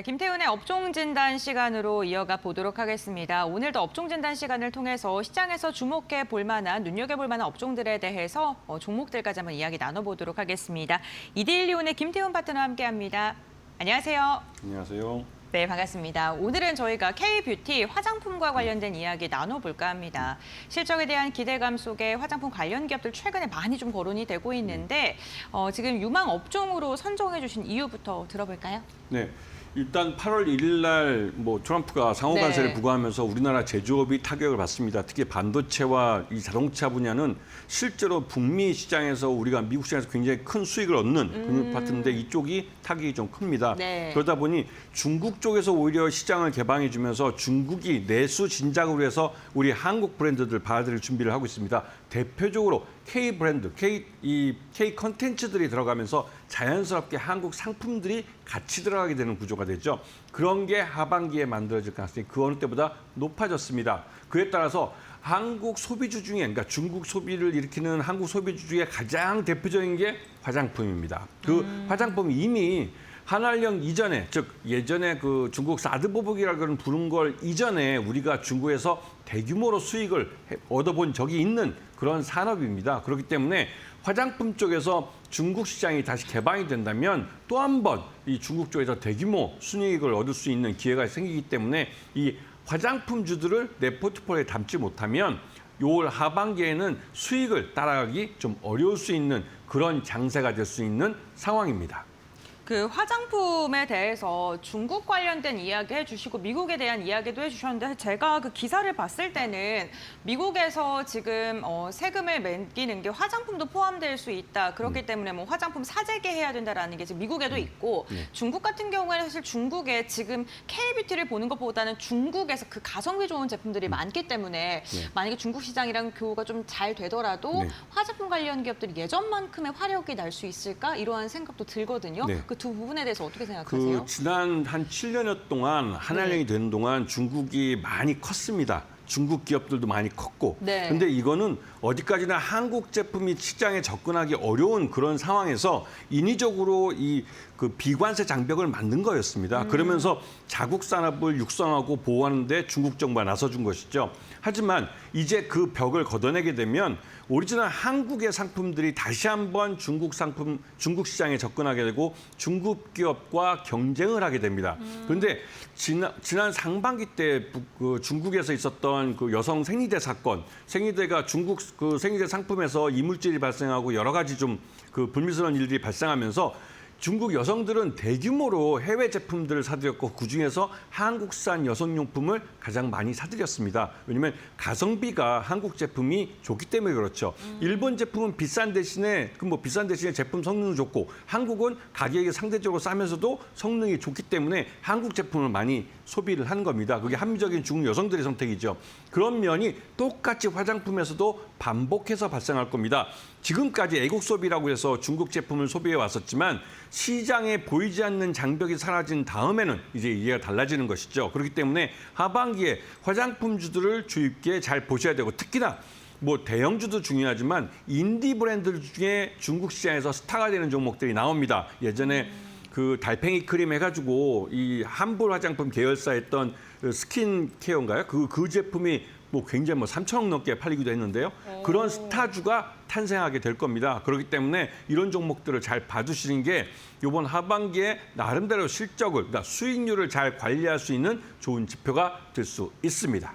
네, 김태훈의 업종 진단 시간으로 이어가 보도록 하겠습니다. 오늘도 업종 진단 시간을 통해서 시장에서 주목해 볼 만한 눈여겨 볼 만한 업종들에 대해서 어, 종목들까지 한번 이야기 나눠 보도록 하겠습니다. 이데일리온의 김태훈 파트너와 함께 합니다. 안녕하세요. 안녕하세요. 네, 반갑습니다. 오늘은 저희가 K-뷰티 화장품과 관련된 이야기 나눠볼까 합니다. 실적에 대한 기대감 속에 화장품 관련 기업들 최근에 많이 좀 거론이 되고 있는데 어, 지금 유망 업종으로 선정해 주신 이유부터 들어볼까요? 네. 일단 8월 1일 날 뭐 트럼프가 상호 네. 관세를 부과하면서 우리나라 제조업이 타격을 받습니다. 특히 반도체와 이 자동차 분야는 실제로 북미 시장에서 우리가 미국 시장에서 굉장히 큰 수익을 얻는 그런 파트인데 이쪽이 타격이 좀 큽니다. 음. 네. 그러다 보니 중국 쪽에서 오히려 시장을 개방해 주면서 중국이 내수 진작으로 해서 우리 한국 브랜드들 받아들일 준비를 하고 있습니다. 대표적으로 K 브랜드, K 이 K 컨텐츠들이 들어가면서 자연스럽게 한국 상품들이 같이 들어가게 되는 구조가 되죠. 그런 게 하반기에 만들어질 가능성이 그 어느 때보다 높아졌습니다. 그에 따라서 한국 소비주 중에 그러니까 중국 소비를 일으키는 한국 소비주 중에 가장 대표적인 게 화장품입니다. 그 화장품이 이 미 한알령 이전에 즉 예전에 그 중국 사드 보복이라고 부른 걸 이전에 우리가 중국에서 대규모로 수익을 해- 얻어본 적이 있는 그런 산업입니다. 그렇기 때문에 화장품 쪽에서 중국 시장이 다시 개방이 된다면 또 한 번 이 중국 쪽에서 대규모 순이익을 얻을 수 있는 기회가 생기기 때문에 이 화장품 주들을 내 포트폴리오에 담지 못하면 6월 하반기에는 수익을 따라가기 좀 어려울 수 있는 그런 장세가 될 수 있는 상황입니다. 그 화장품에 대해서 중국 관련된 이야기 해주시고 미국에 대한 이야기도 해주셨는데 제가 그 기사를 봤을 때는 미국에서 지금 어, 세금을 매기는 게 화장품도 포함될 수 있다. 음. 그렇기 때문에 뭐 화장품 사재기 해야 된다라는 게 지금 미국에도 있고 네. 중국 같은 경우에는 사실 중국에 지금 K뷰티를 보는 것보다는 중국에서 그 가성비 좋은 제품들이 음. 많기 때문에 네. 만약에 중국 시장이랑 교우가 좀 잘 되더라도 네. 화장품 관련 기업들이 예전만큼의 화력이 날 수 있을까 이러한 생각도 들거든요. 네. 그두 부분에 대해서 어떻게 생각하세요? 그 지난 한 7년여 동안 한알령이 되는 동안 중국이 많이 컸습니다. 중국 기업들도 많이 컸고. 네. 근데 이거는 어디까지나 한국 제품이 시장에 접근하기 어려운 그런 상황에서 인위적으로 이 그 비관세 장벽을 만든 거였습니다. 그러면서 자국 산업을 육성하고 보호하는데 중국 정부가 나서준 것이죠. 하지만 이제 그 벽을 걷어내게 되면 오리지널 한국의 상품들이 다시 한번 중국 상품, 중국 시장에 접근하게 되고 중국 기업과 경쟁을 하게 됩니다. 그런데 지난, 지난 상반기 때 북- 그 중국에서 있었던 그 여성 생리대 사건, 생리대가 중국 그 생리대 상품에서 이물질이 발생하고 여러 가지 좀 그 불미스러운 일들이 발생하면서 중국 여성들은 대규모로 해외 제품들을 사들였고 그중에서 한국산 여성용품을 가장 많이 사들였습니다. 왜냐하면 가성비가 한국 제품이 좋기 때문에 그렇죠. 일본 제품은 비싼 대신에 그 뭐 비싼 대신에 제품 성능은 좋고 한국은 가격이 상대적으로 싸면서도 성능이 좋기 때문에 한국 제품을 많이 소비를 한 겁니다. 그게 합리적인 중국 여성들의 선택이죠. 그런 면이 똑같이 화장품에서도 반복해서 발생할 겁니다. 지금까지 애국 소비라고 해서 중국 제품을 소비해 왔었지만 시장에 보이지 않는 장벽이 사라진 다음에는 이제 이해가 달라지는 것이죠. 그렇기 때문에 하반기에 화장품주들을 깊게 잘 보셔야 되고 특히나 뭐 대형주도 중요하지만 인디 브랜드 중에 중국 시장에서 스타가 되는 종목들이 나옵니다. 예전에 그 달팽이 크림 해가지고 이 한볼 화장품 계열사 했던 그 스킨 케어인가요? 그, 그 제품이 뭐 굉장히 뭐 3천억 넘게 팔리기도 했는데요. 그런 스타주가 탄생하게 될 겁니다. 그렇기 때문에 이런 종목들을 잘 봐주시는 게 이번 하반기에 나름대로 실적을, 그러니까 수익률을 잘 관리할 수 있는 좋은 지표가 될 수 있습니다.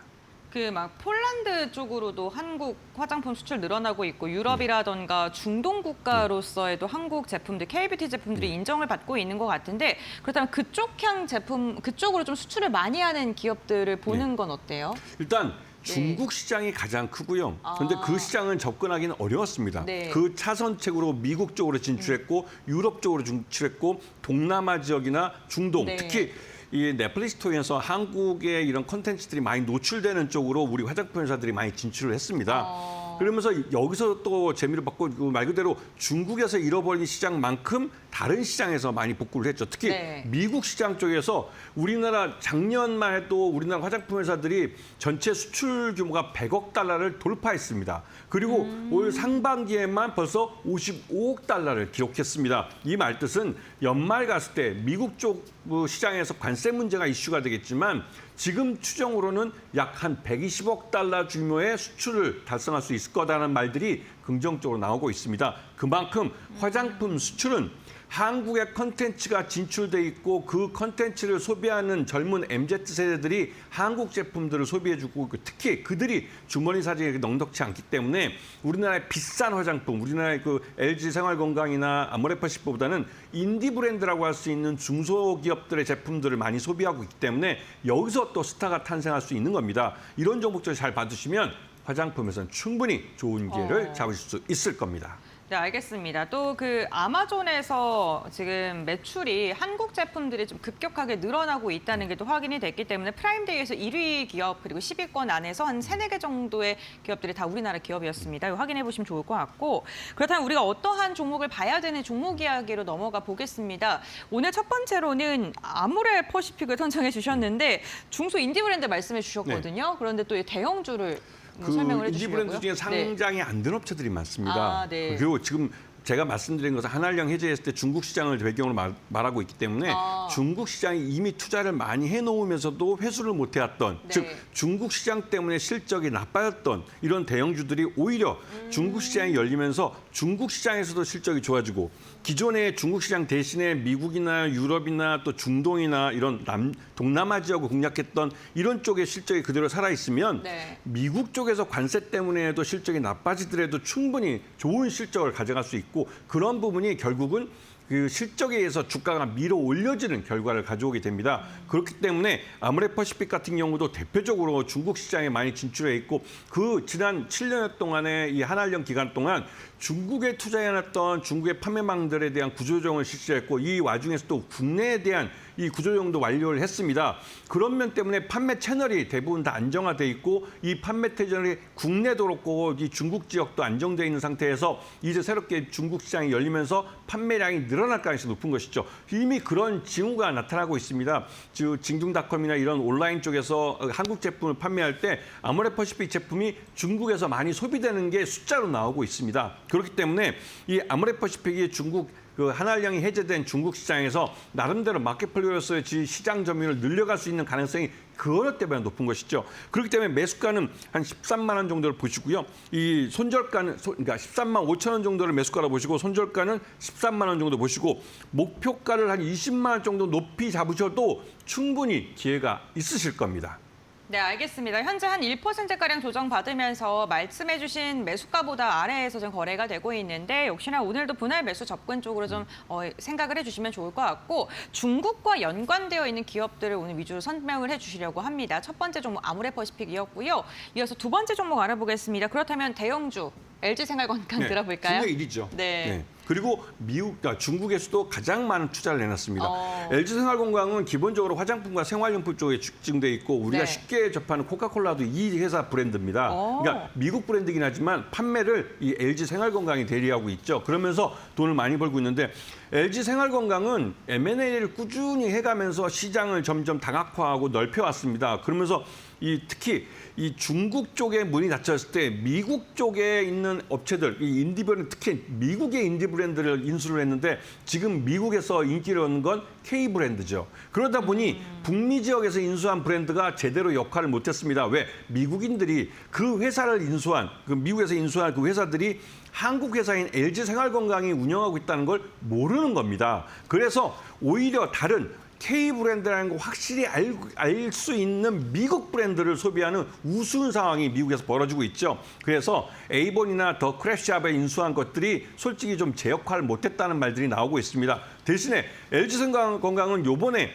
그 막 폴란드 쪽으로도 한국 화장품 수출 늘어나고 있고 유럽이라던가 중동 국가로서에도 한국 제품들, K뷰티 제품들이 인정을 받고 있는 것 같은데 그렇다면 그쪽 향 제품 그쪽으로 좀 수출을 많이 하는 기업들을 보는 건 어때요? 일단 중국 시장이 가장 크고요. 그런데 아. 그 시장은 접근하기는 어려웠습니다. 네. 그 차선책으로 미국 쪽으로 진출했고 유럽 쪽으로 진출했고 동남아 지역이나 중동 네. 특히 이 넷플릭스 통해서 한국의 이런 콘텐츠들이 많이 노출되는 쪽으로 우리 화장품 회사들이 많이 진출을 했습니다. 어. 그러면서 여기서 또 재미를 받고 그말 그대로 중국에서 잃어버린 시장만큼 다른 시장에서 많이 복구를 했죠. 특히 네. 미국 시장 쪽에서 우리나라 작년만 해도 우리나라 화장품 회사들이 전체 수출 규모가 100억 달러를 돌파했습니다. 그리고 음. 올 상반기에만 벌써 55억 달러를 기록했습니다. 이 말뜻은 연말 갔을 때 미국 쪽 시장에서 관세 문제가 이슈가 되겠지만 지금 추정으로는 약 한 120억 달러 규모의 수출을 달성할 수 있을 거다라는 말들이 긍정적으로 나오고 있습니다. 그만큼 화장품 수출은 한국의 컨텐츠가 진출돼 있고 그 컨텐츠를 소비하는 젊은 MZ 세대들이 한국 제품들을 소비해주고 있고 특히 그들이 주머니 사정이 넉넉치 않기 때문에 우리나라의 비싼 화장품, 우리나라의 그 LG 생활건강이나 아모레퍼시보다는 인디 브랜드라고 할 수 있는 중소기업들의 제품들을 많이 소비하고 있기 때문에 여기서 또 스타가 탄생할 수 있는 겁니다. 이런 정보들 잘 받으시면 화장품에서는 충분히 좋은 기회를 어. 잡으실 수 있을 겁니다. 네, 알겠습니다. 또 그 아마존에서 지금 매출이 한국 제품들이 좀 급격하게 늘어나고 있다는 게 또 확인이 됐기 때문에 프라임데이에서 1위 기업 그리고 10위권 안에서 한 세네 개 정도의 기업들이 다 우리나라 기업이었습니다. 이거 확인해 보시면 좋을 것 같고 그렇다면 우리가 어떠한 종목을 봐야 되는 종목 이야기로 넘어가 보겠습니다. 오늘 첫 번째로는 아무레 퍼시픽을 선정해 주셨는데 중소 인디 브랜드 말씀해 주셨거든요. 그런데 또이 대형주를 뭐 설명을 해 인디 주시려고요. 브랜드 중에 상장이 안 된 업체들이 많습니다. 아, 네. 그리고 지금 제가 말씀드린 것은 한알령 해제했을 때 중국 시장을 배경으로 말, 말하고 있기 때문에 아. 중국 시장이 이미 투자를 많이 해놓으면서도 회수를 못 해왔던 네. 즉 중국 시장 때문에 실적이 나빠졌던 이런 대형주들이 오히려 음. 중국 시장이 열리면서 중국 시장에서도 실적이 좋아지고 기존의 중국 시장 대신에 미국이나 유럽이나 또 중동이나 이런 남, 동남아 지역을 공략했던 이런 쪽의 실적이 그대로 살아 있으면 네. 미국 쪽에서 관세 때문에도 실적이 나빠지더라도 충분히 좋은 실적을 가져갈 수 있고 그런 부분이 결국은 그 실적에 의해서 주가가 밀어 올려지는 결과를 가져오게 됩니다. 그렇기 때문에 아모레퍼시픽 같은 경우도 대표적으로 중국 시장에 많이 진출해 있고 그 지난 7년 동안의 이 한한령 기간 동안 중국에 투자해놨던 중국의 판매망들에 대한 구조조정을 실시했고 이 와중에서 또 국내에 대한 이 구조조정도 완료를 했습니다. 그런 면 때문에 판매 채널이 대부분 다 안정화돼 있고 이 판매 채널이 국내도 그렇고 이 중국 지역도 안정돼 있는 상태에서 이제 새롭게 중국 시장이 열리면서 판매량이 늘어날 가능성이 높은 것이죠. 이미 그런 징후가 나타나고 있습니다. 즉 징중닷컴이나 이런 온라인 쪽에서 한국 제품을 판매할 때 아모레퍼시픽 제품이 중국에서 많이 소비되는 게 숫자로 나오고 있습니다. 그렇기 때문에 이 아모레퍼시픽이 중국 그 한알령이 해제된 중국 시장에서 나름대로 마켓플레이로서의 지 시장 점유율을 늘려갈 수 있는 가능성이 그 어느 때보다 높은 것이죠. 그렇기 때문에 매수가는 한 13만 원 정도를 보시고요. 이 손절가는 소- 그러니까 13만 5천 원 정도를 매수가로 보시고 손절가는 13만 원 정도 보시고 목표가를 한 20만 원 정도 높이 잡으셔도 충분히 기회가 있으실 겁니다. 네, 알겠습니다. 현재 한 1%가량 조정받으면서 말씀해주신 매수가보다 아래에서 좀 거래가 되고 있는데 역시나 오늘도 분할 매수 접근 쪽으로 좀 어, 생각을 해주시면 좋을 것 같고 중국과 연관되어 있는 기업들을 오늘 위주로 설명을 해주시려고 합니다. 첫 번째 종목 아모레퍼시픽이었고요. 이어서 두 번째 종목 알아보겠습니다. 그렇다면 대형주 LG생활건강 들어볼까요? 국내 1위죠. 네. 그리고 미국, 그러니까 중국에서도 가장 많은 투자를 해놨습니다. 어. LG생활건강은 기본적으로 화장품과 생활용품 쪽에 집중돼 있고 우리가 네. 쉽게 접하는 코카콜라도 이 회사 브랜드입니다. 어. 그러니까 미국 브랜드긴 하지만 판매를 이 LG생활건강이 대리하고 있죠. 그러면서 돈을 많이 벌고 있는데 LG생활건강은 M&A를 꾸준히 해가면서 시장을 점점 다각화하고 넓혀왔습니다. 그러면서 이 특히 이 중국 쪽에 문이 닫혔을 때 미국 쪽에 있는 업체들, 이 인디 브랜드 특히 미국의 인디 브랜드를 인수를 했는데 지금 미국에서 인기를 얻는 건 K 브랜드죠. 그러다 보니 북미 지역에서 인수한 브랜드가 제대로 역할을 못했습니다. 왜 미국인들이 그 회사를 인수한 그 미국에서 인수한 그 회사들이 한국 회사인 LG 생활건강이 운영하고 있다는 걸 모르는 겁니다. 그래서 오히려 다른 K 브랜드라는 거 확실히 알 수 있는 미국 브랜드를 소비하는 우스운 상황이 미국에서 벌어지고 있죠. 그래서 에이본이나 더 크래시압에 인수한 것들이 솔직히 좀 제 역할을 못했다는 말들이 나오고 있습니다. 대신에 LG 건강은 요번에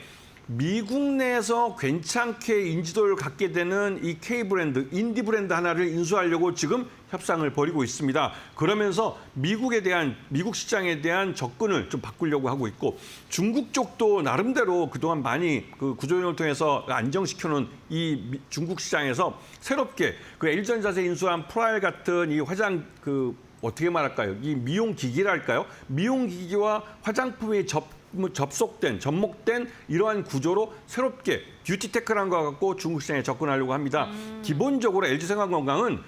미국 내에서 괜찮게 인지도를 갖게 되는 이 K 브랜드, 인디 브랜드 하나를 인수하려고 지금 협상을 벌이고 있습니다. 그러면서 미국에 대한 미국 시장에 대한 접근을 좀 바꾸려고 하고 있고 중국 쪽도 나름대로 그동안 많이 그 구조조정을 통해서 안정시켜 놓은 이 미- 중국 시장에서 새롭게 그 LG전자세 인수한 프라일 같은 이 화장 그 어떻게 말할까요? 이 미용 기기랄까요? 미용 기기와 화장품이 접 뭐 접속된 접목된 이러한 구조로 새롭게 뷰티테크라는 거 갖고 중국 시장에 접근하려고 합니다. 기본적으로 LG 생활건강은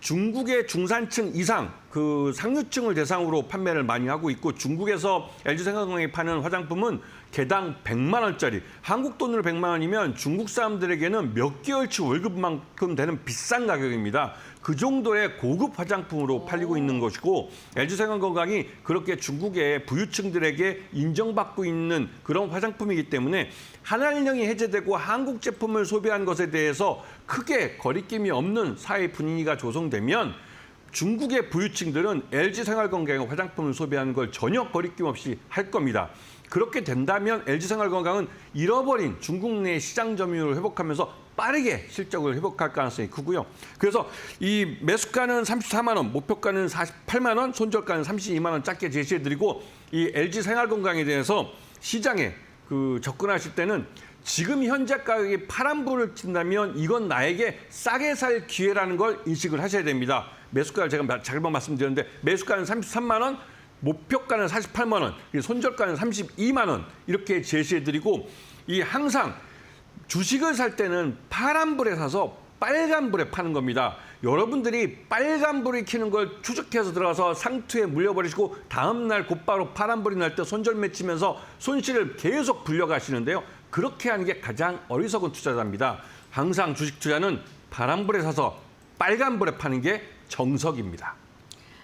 중국의 중산층 이상 그 상류층을 대상으로 판매를 많이 하고 있고 중국에서 LG 생활건강이 파는 화장품은 개당 100만 원짜리 한국 돈으로 100만 원이면 중국 사람들에게는 몇 개월치 월급만큼 되는 비싼 가격입니다. 그 정도의 고급 화장품으로 팔리고 있는 것이고 LG 생활건강이 그렇게 중국의 부유층들에게 인정받고 있는 그런 화장품이기 때문에 한한령이 해제되고 한국 제품을 소비한 것에 대해서 크게 거리낌이 없는 사회 분위기가 조성되면 중국의 부유층들은 LG 생활건강의 화장품을 소비하는 걸 전혀 거리낌 없이 할 겁니다. 그렇게 된다면 LG 생활건강은 잃어버린 중국 내 시장 점유율을 회복하면서 빠르게 실적을 회복할 가능성이 크고요. 그래서 이 매수가는 34만 원, 목표가는 48만 원, 손절가는 32만 원 짧게 제시해드리고 이 LG 생활건강에 대해서 시장에 그 접근하실 때는 지금 현재 가격이 파란불을 튄다면 이건 나에게 싸게 살 기회라는 걸 인식을 하셔야 됩니다. 매수가를 제가 잘못 말씀드렸는데 매수가는 33만 원, 목표가는 48만 원, 손절가는 32만 원 이렇게 제시해드리고 이 항상 주식을 살 때는 파란불에 사서 빨간불에 파는 겁니다. 여러분들이 빨간불이 켜는 걸 추적해서 들어가서 상투에 물려버리시고 다음날 곧바로 파란불이 날 때 손절 맺히면서 손실을 계속 불려가시는데요. 그렇게 하는 게 가장 어리석은 투자자입니다. 항상 주식 투자는 파란불에 사서 빨간불에 파는 게 정석입니다.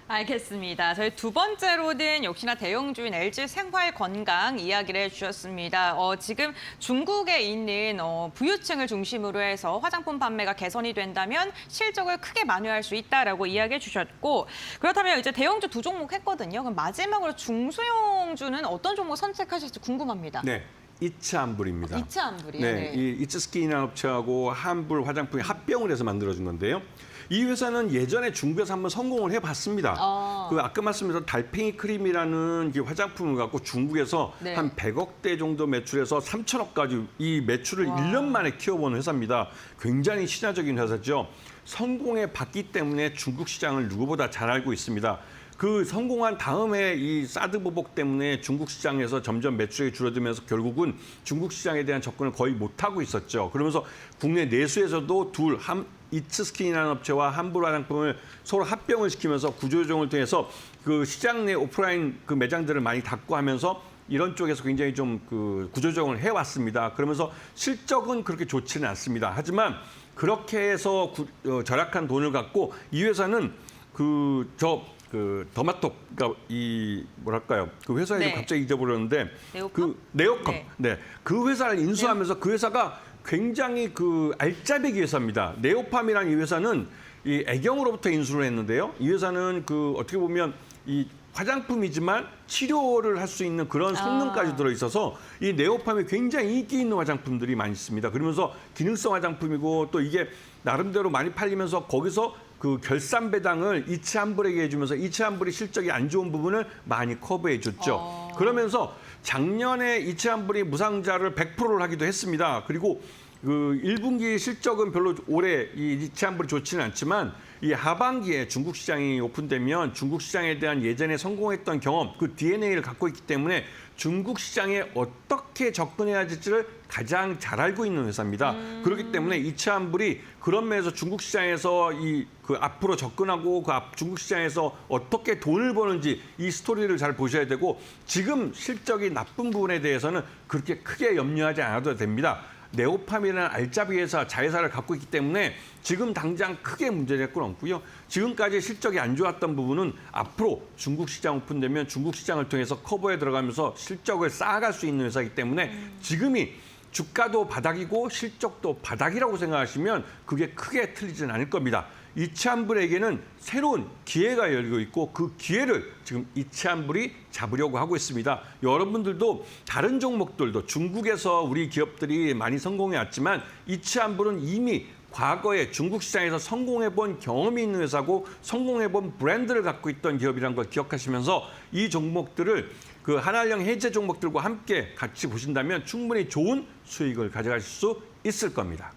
알겠습니다. 저희 두 번째로는 역시나 대형주인 LG 생활 건강 이야기를 해주셨습니다. 어, 지금 중국에 있는 어, 부유층을 중심으로 해서 화장품 판매가 개선이 된다면 실적을 크게 만회할 수 있다라고 이야기해 주셨고 그렇다면 이제 대형주 두 종목 했거든요. 그럼 마지막으로 중소형주는 어떤 종목 선택하실지 궁금합니다. 네, 이츠한불입니다. 이차한불이요. 네, 이 이츠 스킨이라는 업체하고 한불 화장품이 합병을 해서 만들어진 건데요. 이 회사는 예전에 중국에서 한번 성공을 해봤습니다. 어. 그 아까 말씀드린 달팽이 크림이라는 이 화장품을 갖고 중국에서 네. 한 100억 대 정도 매출해서 3천억까지 이 매출을 와. 일 1년 만에 키워본 회사입니다. 굉장히 신화적인 회사죠. 성공해 봤기 때문에 중국 시장을 누구보다 잘 알고 있습니다. 그 성공한 다음에 이 사드 보복 때문에 중국 시장에서 점점 매출이 줄어들면서 결국은 중국 시장에 대한 접근을 거의 못하고 있었죠. 그러면서 국내 내수에서도 둘, 한, 이츠스킨이라는 업체와 한불 화장품을 서로 합병을 시키면서 구조조정을 통해서 그 시장 내 오프라인 그 매장들을 많이 닫고 하면서 이런 쪽에서 굉장히 좀 그 구조조정을 해왔습니다. 그러면서 실적은 그렇게 좋지는 않습니다. 하지만 그렇게 해서 구- 어, 절약한 돈을 갖고 이 회사는 그저 그 더마톡 그러니까 이 뭐랄까요 그 회사 이름 네. 갑자기 잊어버렸는데 네오컴? 그 네오컴 네. 네. 그 회사를 인수하면서 그 회사가 굉장히 그 알짜배기 회사입니다. 네오팜이라는 이 회사는 이 애경으로부터 인수를 했는데요. 이 회사는 그 어떻게 보면 이 화장품이지만 치료를 할 수 있는 그런 성능까지 아. 들어 있어서 이 네오팜이 굉장히 인기 있는 화장품들이 많이 있습니다. 그러면서 기능성 화장품이고 또 이게 나름대로 많이 팔리면서 거기서 그 결산 배당을 이치한불에게 해주면서 이치한불이 실적이 안 좋은 부분을 많이 커버해 줬죠. 어. 그러면서 작년에 이치한불이 무상자를 100%를 하기도 했습니다. 그리고 그 1분기 실적은 별로 올해 이 이치한불이 좋지는 않지만 이 하반기에 중국 시장이 오픈되면 중국 시장에 대한 예전에 성공했던 경험, 그 DNA를 갖고 있기 때문에 중국 시장에 어떻게 접근해야 될지를 가장 잘 알고 있는 회사입니다. 그렇기 때문에 이치한불이 그런 면에서 중국 시장에서 이 그 앞으로 접근하고 그 앞 중국 시장에서 어떻게 돈을 버는지 이 스토리를 잘 보셔야 되고 지금 실적이 나쁜 부분에 대해서는 그렇게 크게 염려하지 않아도 됩니다. 네오팜이라는 알짜비 회사 자회사를 갖고 있기 때문에 지금 당장 크게 문제될 건 없고요. 지금까지 실적이 안 좋았던 부분은 앞으로 중국 시장 오픈되면 중국 시장을 통해서 커버에 들어가면서 실적을 쌓아갈 수 있는 회사이기 때문에 지금이 주가도 바닥이고 실적도 바닥이라고 생각하시면 그게 크게 틀리진 않을 겁니다. 이치한불에게는 새로운 기회가 열리고 있고 그 기회를 지금 이치한불이 잡으려고 하고 있습니다. 여러분들도 다른 종목들도 중국에서 우리 기업들이 많이 성공해 왔지만 이치한불은 이미 과거에 중국 시장에서 성공해 본 경험이 있는 회사고 성공해 본 브랜드를 갖고 있던 기업이라는 걸 기억하시면서 이 종목들을 그 한알령 해제 종목들과 함께 같이 보신다면 충분히 좋은 수익을 가져가실 수 있을 겁니다.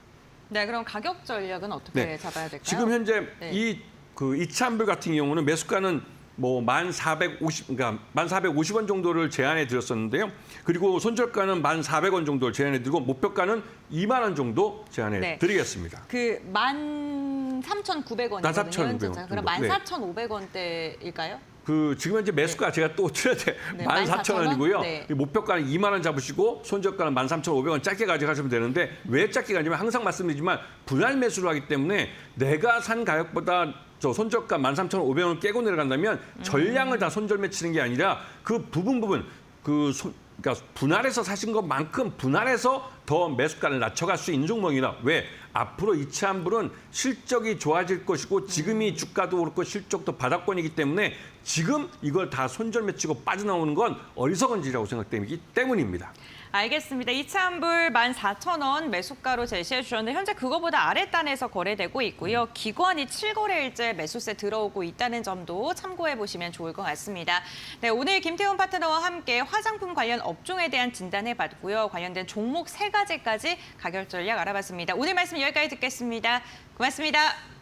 네, 그럼 가격 전략은 어떻게 네. 잡아야 될까요? 지금 현재 네. 이그 이차한불 같은 경우는 매수가는 뭐 1,450 그러니까 1,450원 정도를 제안해 드렸었는데요. 그리고 손절가는 1,400원 정도를 제안해 드리고 목표가는 2만 원 정도 제안해 네. 드리겠습니다. 그 13,900원이거든요. 13,900원 그럼 정도. 14,500원대일까요? 그 지금 현재 매수가 제가 또 틀렸대 네, 14,000원이고요. 네. 목표가는 2만 원 잡으시고 손절가는 13,500원 짧게 가져가시면 되는데 왜 짧게 가냐면 항상 말씀드리지만 분할 매수를 하기 때문에 내가 산 가격보다 저 손절가 13,500원을 깨고 내려간다면 전량을 다 손절 매치는 게 아니라 그 부분 부분 그 손, 그러니까 분할해서 사신 것만큼 분할해서 더 매수가를 낮춰갈 수 있는 종목이라 왜 앞으로 이차한불은 실적이 좋아질 것이고 지금이 주가도 그렇고 실적도 바닥권이기 때문에 지금 이걸 다 손절 매치고 빠져나오는 건 어리석은 짓이라고 생각되기 때문입니다. 알겠습니다. 이차한불 14,000원 매수가로 제시해 주셨는데 현재 그거보다 아랫단에서 거래되고 있고요. 기관이 7거래일째 매수세 들어오고 있다는 점도 참고해 보시면 좋을 것 같습니다. 네, 오늘 김태훈 파트너와 함께 화장품 관련 업종에 대한 진단해 봤고요. 관련된 종목 세 가지까지 가격 전략 알아봤습니다. 오늘 말씀 여기까지 듣겠습니다. 고맙습니다.